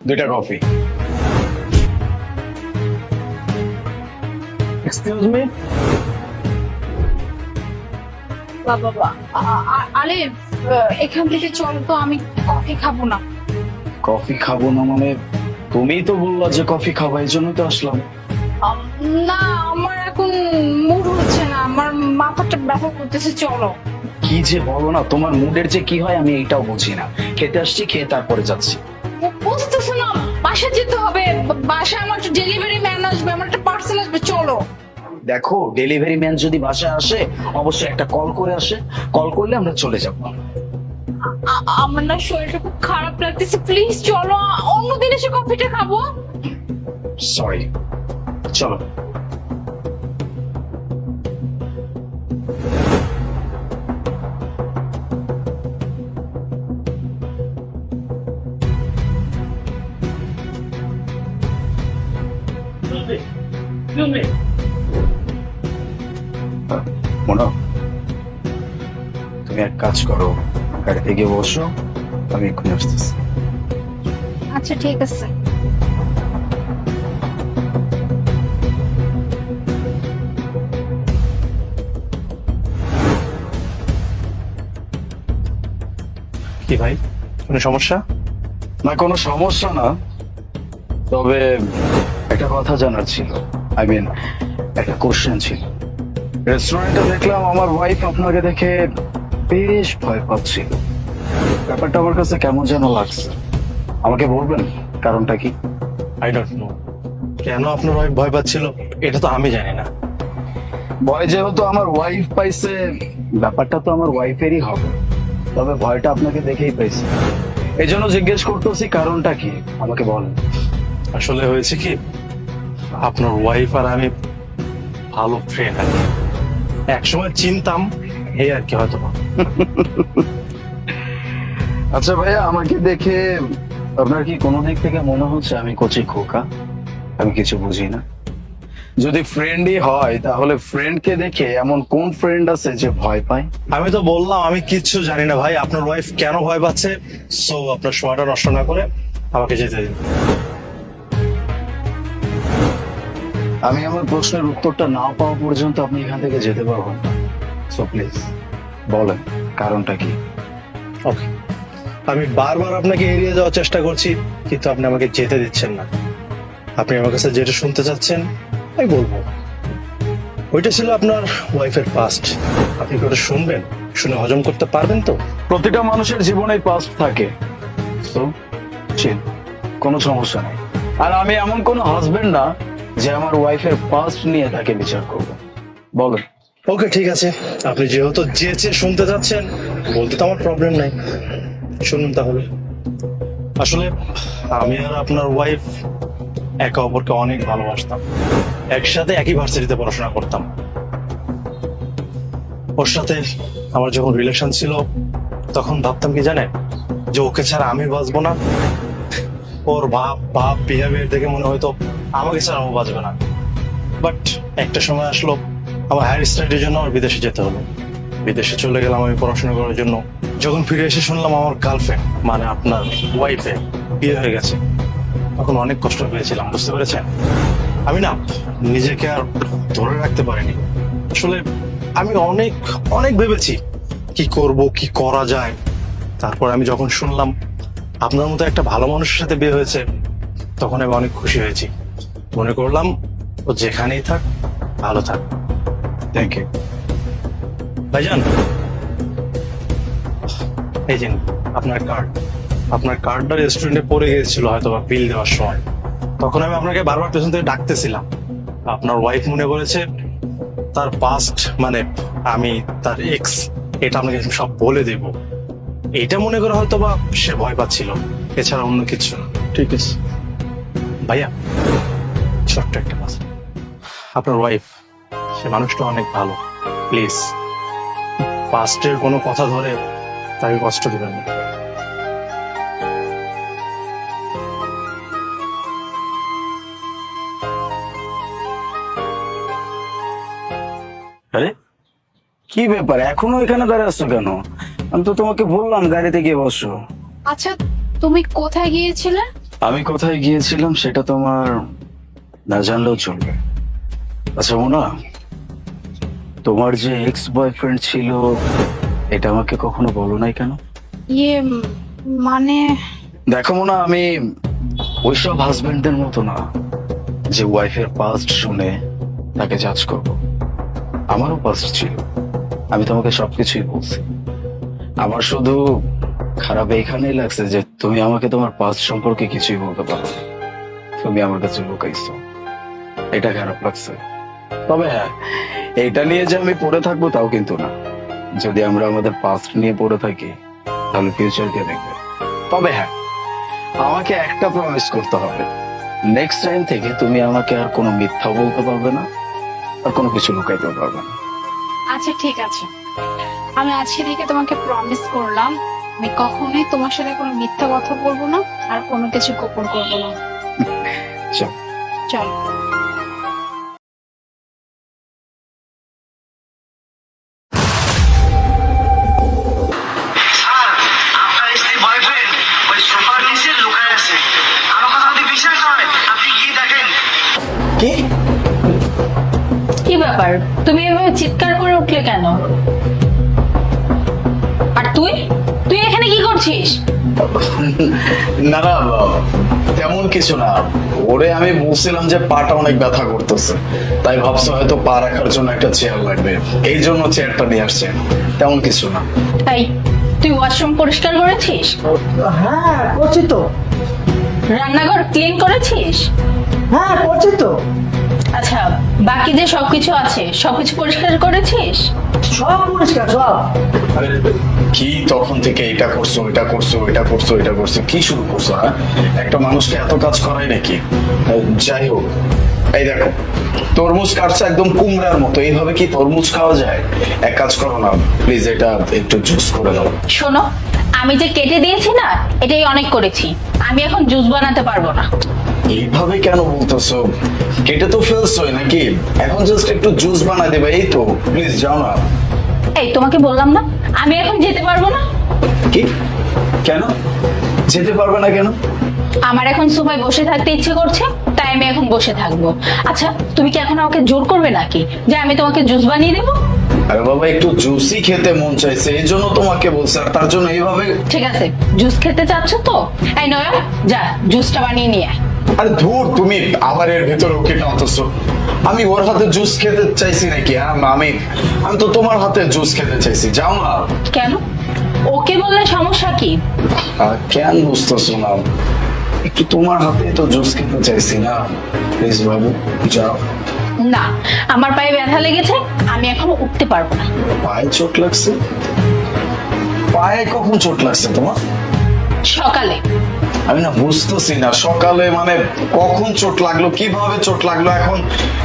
দুইটা coffee excuse me বাবা বা আ- আ- আলিফ এখান থেকে চল তো আমি কফি খাব না। কফি খাব না মানে তুমিই তো বললা যে কফি খাব এই জন্যই তো আসলাম। না আমার এখন মুড হচ্ছে না আমার মাথাটা ব্যথা করতেছে চলো। কি যে বলো না তোমার মুডের যে কি হয় আমি এইটাও বুঝি না। খেতে আসছি খেয়ে তারপরে যাচ্ছি। বুঝতেছো না বাসায় যেতে হবে। বাসায় আমার ডেলিভারি ম্যান আসবে আমার একটা পার্সেল আসবে চলো। দেখো ডেলিভারি ম্যান যদি বাসায় আসে অবশ্যই একটা কল করে আসে। কল করলে আমরা চলে যাব। আমার না শরীরটা খুব খারাপ লাগতেছে। প্লিজ চলো আ- অন্যদিন এসে কফিটা খাব। সরি চলো। মনো তুমি এক কাজ করো গাড়িতে গিয়ে বসো আমি এক্ষুনি আসতেছি। আচ্ছা ঠিক আছে। কি ভাই কোনো সমস্যা? না কোনো সমস্যা না। তবে একটা কথা জানার ছিল। আই মিন একটা কোশ্চেন ছিল। রেস্টুরেন্টে দেখলাম আমার ওয়াইফ আপনাকে দেখে বেশ ভয় পাচ্ছিল ব্যাপারটা আমার কাছে কেমন যেন লাগছে। আমাকে বলবেন কারণটা কি? আই ডোন্ট নো কেন আপনার ওয়াইফ ভয় পাচ্ছিল? এটা তো আমি জানি না। ভয় যেহেতু আমার ওয়াইফ পাইছে ব্যাপারটা তো আমার ওয়াইফেরই হবে। তবে ভয়টা আপনাকে দেখেই পাইছে। এই জন্য জিজ্ঞেস করতেছি কারণটা কি? আমাকে বলেন। আসলে হয়েছে কি আপনার ওয়াইফ আর আমি ভালো ফ্রেন্ড আর কি। একসময় চিনতাম এই আর কি হয়তো আচ্ছা ভাইয়া আমাকে দেখে আপনার কি কোনো দিক থেকে মনে হচ্ছে আমি কচি খোকা? আমি কিছু বুঝি না। যদি ফ্রেন্ডই হয় তাহলে ফ্রেন্ডকে দেখে এমন কোন ফ্রেন্ড আছে যে ভয় পায়? আমি তো বললাম আমি কিচ্ছু জানি না ভাই। আপনার ওয়াইফ কেন ভয় পাচ্ছে? সো আপনার সময়টা নষ্ট না করে আমাকে যেতে দিন। আমি আমার প্রশ্নের উত্তরটা না পাওয়া পর্যন্ত আপনি এখান থেকে যেতে পারবেন না। সো প্লিজ বলেন কারণটা কি? ওকে আমি বারবার আপনাকে এড়িয়ে যাওয়ার চেষ্টা করছি কিন্তু আপনি আমাকে যেতে দিচ্ছেন না। আপনি আমার কাছে যেটা শুনতে চাচ্ছেন আমি বলব। ওইটা ছিল আপনার ওয়াইফের পাস্ট আপনি কি ওটা শুনবেন? শুনে হজম করতে পারবেন তো? প্রতিটা মানুষের জীবনেই পাস্ট থাকে। তো কোনো সমস্যা নেই। আর আমি এমন কোনো হাজবেন্ড না যে আমার ওয়াইফের পাস্ট নিয়ে তাকে বিচার করব। বলেন ওকে, ঠিক আছে। আপনি যেহেতু যেচে শুনতে চাচ্ছেন, বলতে তো আমার প্রবলেম নাই। শুনুন তাহলে। আসলে আমি আর আপনার ওয়াইফ একে অপরকে অনেক ভালোবাসতাম। একসাথে একই ভার্সিটিতে পড়াশোনা করতাম। ওর সাথে আমার যখন রিলেশন ছিল, তখন ভাবতাম কি জানেন? যে ওকে ছাড়া আমি বাঁচবো না। ওর ভাব ভাব বিহেভিয়ার দেখে মনে হয়তো আমাকে ছাড়া ও বাঁচবে না। বাট একটা সময় আসলো, আমার হায়ার স্টাডির জন্য আমার বিদেশে যেতে হলো। বিদেশে চলে গেলাম আমি পড়াশোনা করার জন্য। যখন ফিরে এসে শুনলাম আমার গার্লফ্রেন্ড মানে আপনার ওয়াইফে বিয়ে হয়ে গেছে। তখন অনেক কষ্ট পেয়েছিলাম, বুঝতে পেরেছেন? আমি না, নিজেকে আর ধরে রাখতে পারিনি। আসলে আমি অনেক অনেক ভেবেছি, কি করব, কি করা যায়। তারপর আমি যখন শুনলাম আপনার মতো একটা ভালো মানুষের সাথে বিয়ে হয়েছে তখন আমি অনেক খুশি হয়েছি। মনে করলাম ও যেখানেই থাক ভালো থাক। থ্যাংক ইউ ভাইজান এই যে আপনার কার্ড আপনার কার্ডটা রেস্টুরেন্টে পড়ে গিয়েছিল হয়তো বা বিল দেওয়ার সময়। তখন আমি আপনাকে বারবার পেছন থেকে ডাকতেছিলাম। আপনার ওয়াইফ মনে করেছে তার পাস্ট মানে আমি তার এক্স এটা আপনাকে সব বলে দেব। এটা মনে করে হয়তো বা সে ভয় পাচ্ছিল। এছাড়া অন্য কিছু ঠিক আছে। ভাইয়া ছোট্ট একটা কথা। আপনার ওয়াইফ সে মানুষটা অনেক ভালো। প্লিজ পাস্টের কোনো কথা ধরে তাকে কষ্ট দেবেন না। আরে কি ব্যাপার? এখনও এখানে দাঁড়িয়ে আছো কেন? আমি তো তোমাকে বললাম গাড়িতে গিয়ে বসো। আচ্ছা তুমি কোথায় গিয়েছিলে? আমি কোথায় গিয়েছিলাম সেটা তোমার না জানলেও চলবে। আচ্ছা মোনা তোমার যে এক্স বয়ফ্রেন্ড ছিল এটা আমাকে কখনো বলো নাই কেন? ইয়ে মানে দেখো মোনা আমি ওইসব হাজবেন্ডদের মতো না যে ওয়াইফের পাস্ট শুনে তাকে জাজ করব। আমারও পাস্ট ছিল। আমি তোমাকে সবকিছুই বলছি। আমার শুধু খারাপ এইখানেই লাগছে যে তুমি আমাকে তোমার পাস্ট সম্পর্কে কিছুই বলতে পারো। তুমি আমার কাছে লুকাইছো। এটা খারাপ লাগছে। তবে হ্যাঁ এটা নিয়ে যে আমি পড়ে থাকব তাও কিন্তু না। যদি আমরা আমাদের পাস্ট নিয়ে পড়ে থাকি, তাহলে ফিউচারকে দেখবে। তবে হ্যাঁ আমাকে একটা প্রমিস করতে হবে। নেক্সট টাইম থেকে তুমি আমাকে আর কোনো মিথ্যা বলতে পারবে না, আর কোনো কিছু লুকাইতে পারবে না। আচ্ছা ঠিক আছে। আমি আজকে থেকে তোমাকে প্রমিস করলাম আমি কখনোই তোমার সাথে কোনো মিথ্যা কথা বলব না আর কোনো কিছু গোপন করব না। চল। চলো। স্যার আপনার স্ত্রী বয়ফ্রেন্ড ওই সোফার নিচে লুকায় আছে। আমার কথা যদি বিশ্বাস হয় আপনি গিয়ে দেখেন। কি? কি ব্যাপার? তুমি এভাবে চিৎকার করে উঠলে কেন? করছিস না না তেমন কিছু না। ওরে আমি বলছিলাম যে পাটা অনেক ব্যথা করতেছে। তাই ভাবছ হয়তো পা রাখার জন্য একটা চেয়ার লাগবে। এই জন্য চেয়ারটা নিয়ে আসছে। তেমন কিছু না। তাই তুই ওয়াশরুম পরিষ্কার করেছিস? হ্যাঁ করছি তো। রান্নাঘর ক্লিন করেছিস? হ্যাঁ করছি তো। আচ্ছা বাকি যে সবকিছু আছে সবকিছু পরিষ্কার করেছিস? সব পরিষ্কার সব। আরে কি তখন থেকে এটা করছ এটা করছ এটা করছ এটা করছ কি শুরু করছ হ্যাঁ? একটা মানুষকে এত কাজ করাই নাকি? যাই হোক। এই দেখো তরমুজ কাটছে একদম কুমড়ার মতো এইভাবে কি তরমুজ খাওয়া যায়? এক কাজ করো না প্লিজ এটা একটু জুস করে দাও। শোনো আমি যে কেটে দিয়েছি না এটাই অনেক করেছি আমি এখন জুস বানাতে পারব না। এইভাবে কেন বলতেছো? কেটে তো ফেলছোই নাকি? এখন জাস্ট একটু জুস বানাই দেবে এই তো। প্লিজ যাও না। এই তোমাকে বললাম না? আমি এখন যেতে পারব না? কি? কেন? যেতে পারবে না কেন? আমার এখন সোফায় বসে থাকতে ইচ্ছে করছে তাই আমি এখন বসে থাকব। আচ্ছা তুমি কি এখন আমাকে জোর করবে নাকি? যে আমি তোমাকে জুস বানিয়ে দেবো? আরে বাবা একটু জুসই খেতে মন চাইছে এই জন্য তোমাকে বলছে আর তার জন্য এইভাবে ঠিক আছে জুস খেতে চাচ্ছ তো? এই নয় যা জুসটা বানিয়ে নিয়ে আয়। আরে ধুর তুমি আবার এর ভেতরে ওকে টানতেছো আমি ওর হাতে জুস খেতে চাইছি নাকি? হ্যাঁ আমি আমি তো তোমার হাতে জুস খেতে চাইছি। যাও না। কেন? ওকে বললে সমস্যা কি? আর কেন বুঝতেছো না? একটু তোমার হাতে তো জুস খেতে চাইছি না। প্লিজ বাবু যাও। না আমার পায়ে ব্যথা লেগেছে আমি এখন উঠতে পারব না। পায়ে চোট লাগছে? পায়ে কখন চোট লাগছে তোমার? সকালে। আমি না বুঝতেছি না। সকালে মানে কখন চোট লাগল কীভাবে চোট লাগল এখন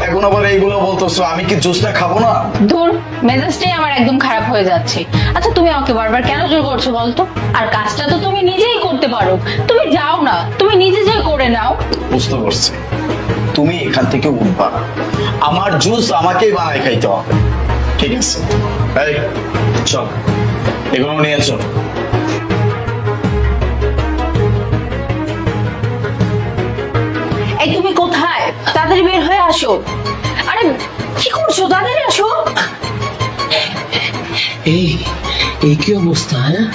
এখন আবার এইগুলো বলতেছো আমি কি জুসটা খাব না? দূর মেজাজটাই আমার একদম খারাপ হয়ে যাচ্ছে। আচ্ছা তুমি আমাকে বারবার কেন জোর করছ বলতো? আর কাজটা তো তুমি নিজেই করতে পারো। তুমি যাও না তুমি নিজে যে করে নাও। বুঝতে পারছি। তুমি এখান থেকে উঠবা। না আমার জুস আমাকেই বানাই খাইতে হবে। ঠিক আছে? এই চল। এগুলো নিয়ে চল। তাড়াতাড়ি বের হয়ে আসো। আরে কি করছ? তাড়াতাড়ি আসো। এই এই কি অবস্থা হ্যাঁ?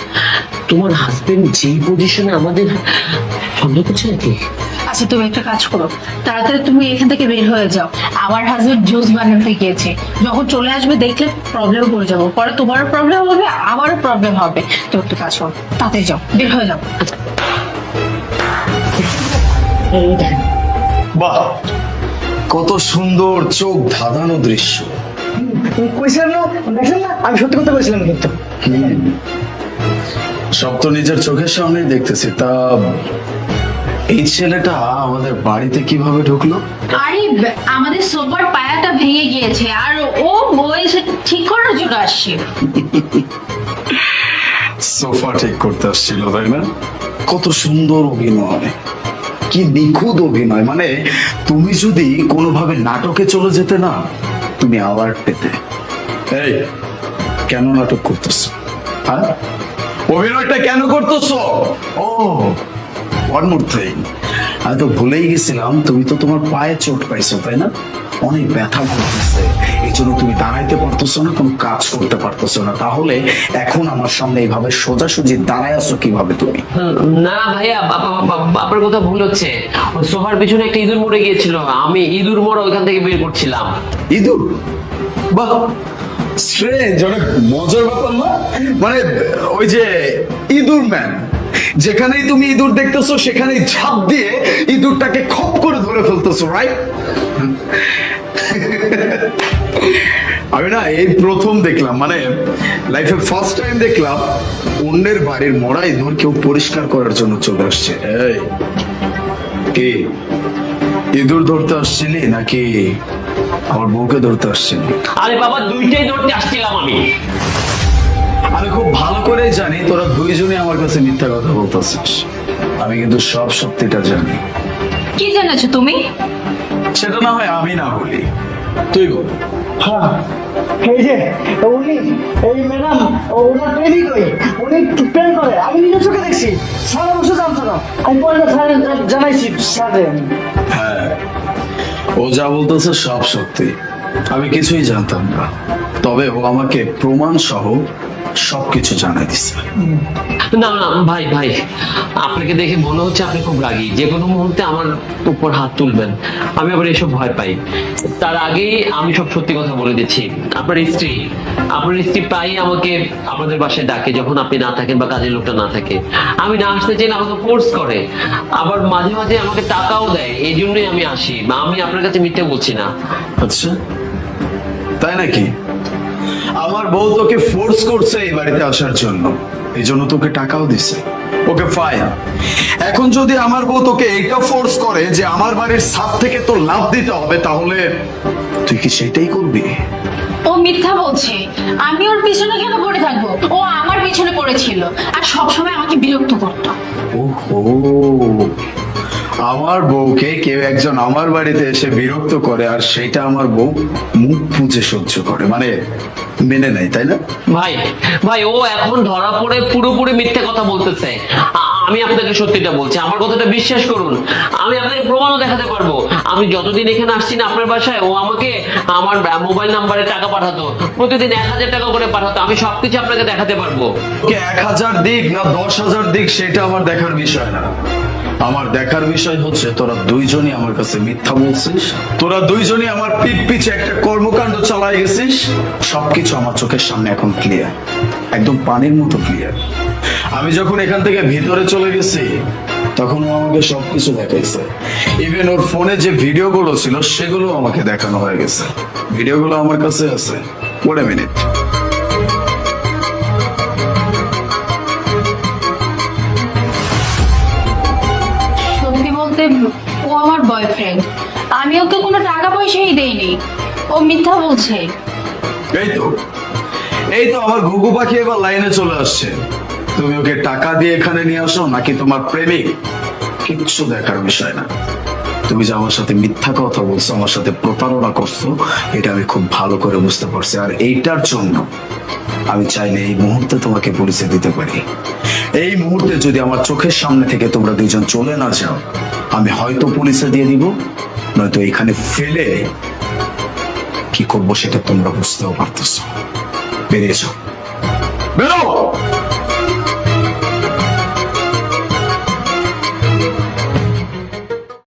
তোমার হাজবেন্ড যেই পজিশনে আমাদের সন্দেহ করছে নাকি? আচ্ছা তুমি একটা কাজ করো। তাড়াতাড়ি তুমি এখান থেকে বের হয়ে যাও। আমার হাজবেন্ড জুস বানাতে গিয়েছে। যখন চলে আসবে দেখলে প্রবলেম পড়ে যাব। পরে তোমারও প্রবলেম হবে আমারও প্রবলেম হবে। তো একটা কাজ করো তাতে যাও বের হয়ে যাও। বাহ। কত সুন্দর চোখ ধাঁধানো দৃশ্য। কইছিলাম না? দেখলেন না আমি সত্যি কথা বলছিলাম কিন্তু। সব তো নিজের চোখের সামনেই দেখতেছি। তা এই ছেলেটা আমাদের বাড়িতে কীভাবে ঢুকলো? আরে আমাদের সোফার পায়াটা ভেঙে গিয়েছে আর ও এসে ঠিক করার জন্য আসছে। সোফা ঠিক করতে আসছিল তাই না? কত সুন্দর অভিনয়। কি নিখুঁত অভিনয়? মানে তুমি যদি কোনোভাবে নাটকে চলে যেতে না, তুমি আবার পেতে। এই, কেন নাটক করতেছ? হ্যাঁ? অভিনয়টা কেন করতেছ? ও ওয়ান মোর থিং আমি তো ভুলেই গেছিলাম তুমি তো তোমার পায়ে চোট পাইছো তাই না? অনেক ব্যথা করতেছে। এই জন্য তুমি দাঁড়াইতে পারতেছো না কোনো কাজ করতে পারতেছো না। তাহলে এখন আমার সামনে এইভাবে সোজাসুজি দাঁড়ায় আছো কীভাবে তুমি? না ভাইয়া আপনার কথা ভুল হচ্ছে। ওই সোফার পিছনে একটা ইঁদুর মরে গিয়েছিল। আমি ইঁদুর মরা ওইখান থেকে বের করছিলাম। ইঁদুর? বাহ! স্ট্রেঞ্জ অনেক মজার ব্যাপার না? মানে ওই যে ইঁদুর ম্যান যেখানেই তুমি ইঁদুর দেখতেছো, সেখানেই ঝাঁপ দিয়ে ইঁদুরটাকে খপ করে ধরে ফেলতেছো রাইট আমি না এই প্রথম দেখলাম মানে লাইফে ফার্স্ট টাইম দেখলাম, অন্যের বাড়ির মরা ইঁদুর কেউ পরিষ্কার করার জন্য চলে আসছে। এই, কি? ইঁদুর ধরতে আসছিলি নাকি আমার বউকে ধরতে আসছিলি? আরে বাবা, দুইটাই ধরতে আসছিলাম আমি। আমি খুব ভালো করে জানি তোরা দুইজনে আমার কাছে মিথ্যা কথা বলতেছিস। আমি কিন্তু সব সত্যিটা জানি। কি জেনেছো তুমি? সেটা না হয় আমি না বলি। তুই বল। হ্যাঁ এই যে উনি এই ম্যাডাম ওনার প্রেমিক ওই উনি প্রেম করে আমি নিজের চোখে দেখছি। সারা বছর জানতো না। আমি পরে জানাইছি স্যারে হ্যাঁ ও যা বলতেছে সব সত্যি। আমি কিছুই জানতাম না। তবে ও আমাকে প্রমাণ সহ সবকিছু জানাই দিচ্ছে না না ভাই ভাই আপনাকে দেখে মনে হচ্ছে আপনি খুব রাগী। যে কোনো মুহূর্তে আমার উপর হাত তুলবেন। আমি আবার এসব ভয় পাই। তার আগেই আমি সব সত্যি কথা বলে দিচ্ছি। আপনার স্ত্রী আপনার স্ত্রী প্রায়ই আমাকে আপনাদের বাসায় ডাকে যখন আপনি না থাকেন বা কাজের লোকটা না থাকে। আমি না আসতে চাইলে আমাকে ফোর্স করে। আবার মাঝে মাঝে আমাকে টাকাও দেয়। এই জন্যই আমি আসি। বা আমি আপনার কাছে মিথ্যে বলছি না। আচ্ছা। তাই নাকি? আমার বউ তোকে ফোর্স করছে এই বাড়িতে আসার জন্য। এই জন্য তোকে টাকাও দিছে। ওকে ফাইন এখন যদি আমার বউ তোকে এইটা ফোর্স করে যে আমার বাড়ির ছাদ থেকে তোর লাভ দিতে হবে তাহলে তুই কি সেটাই করবি? ও মিথ্যা বলছে। আমি ওর পিছনে কেন পড়ে থাকব? ও আমার পিছনে পড়েছিল। আর সবসময় আমাকে বিরক্ত করতো। ওহো। আমার বউকে কেউ একজন আমার বাড়িতে এসে বিরক্ত করে আর সেটা আমার বউ মুখ পুজে সহ্য করে। মানে মেনে নেয় তাই না? ভাই ভাই ও এখন ধরা পড়ে পুরোপুরি মিথ্যে কথা বলতেছে। আমি আপনাকে সত্যিটা বলছি আমার কথাটা বিশ্বাস করুন। আমি আপনাকে প্রমাণও দেখাতে পারব। আমি যতদিন এখানে আসছি না আপনার বাসায় ও আমাকে আমার মোবাইল নাম্বারে টাকা পাঠাতো। প্রতিদিন এক হাজার টাকা করে পাঠাতো। আমি সবকিছু আপনাকে দেখাতে পারব। এক হাজার দিক না দশ হাজার দিক সেটা আমার দেখার বিষয় না। আমার দেখার বিষয় হচ্ছে, তোরা দুইজনই আমার কাছে মিথ্যা বলছিস। তোরা দুইজনই আমার পিঠ পিছে একটা কর্মকাণ্ড চালাই গেছিস। সবকিছু আমার চোখের সামনে এখন ক্লিয়ার একদম পানির মতো ক্লিয়ার আমি যখন এখান থেকে ভিতরে চলে গেছি, তখন আমাকে সবকিছু দেখাইছে। ইভেন ওর ফোনে যে ভিডিওগুলো ছিল, সেগুলো আমাকে দেখানো হয়ে গেছে। ভিডিওগুলো আমার কাছে আছে। ওরে মিনিট পয়সাই দেইনি ও মিথ্যা বলছে। এই তো এই তো আমার ঘুঘু পাখি এবার লাইনে চলে আসছে। তুমি ওকে টাকা দিয়ে এখানে নিয়ে আসো, নাকি তোমার প্রেমিক? কিচ্ছু দেখার বিষয় না। তুমি যে আমার সাথে মিথ্যা কথা বলছো, আমার সাথে প্রতারণা করছ, এটা আমি খুব ভালো করে বুঝতে পারছি। আর এইটার জন্য আমি চাইলে এই মুহূর্তে তোমাকে পরিচয় দিতে পারি। এই মুহূর্তে যদি আমার চোখের সামনে থেকে তোমরা দুজন চলে না যাও, আমি হয়তো পুলিশে দিয়ে দিব। নয়তো এখানে ফেলে কি করব সেটা তোমরা বুঝতেও পারতেছো। বেরিয়েছো বেরো!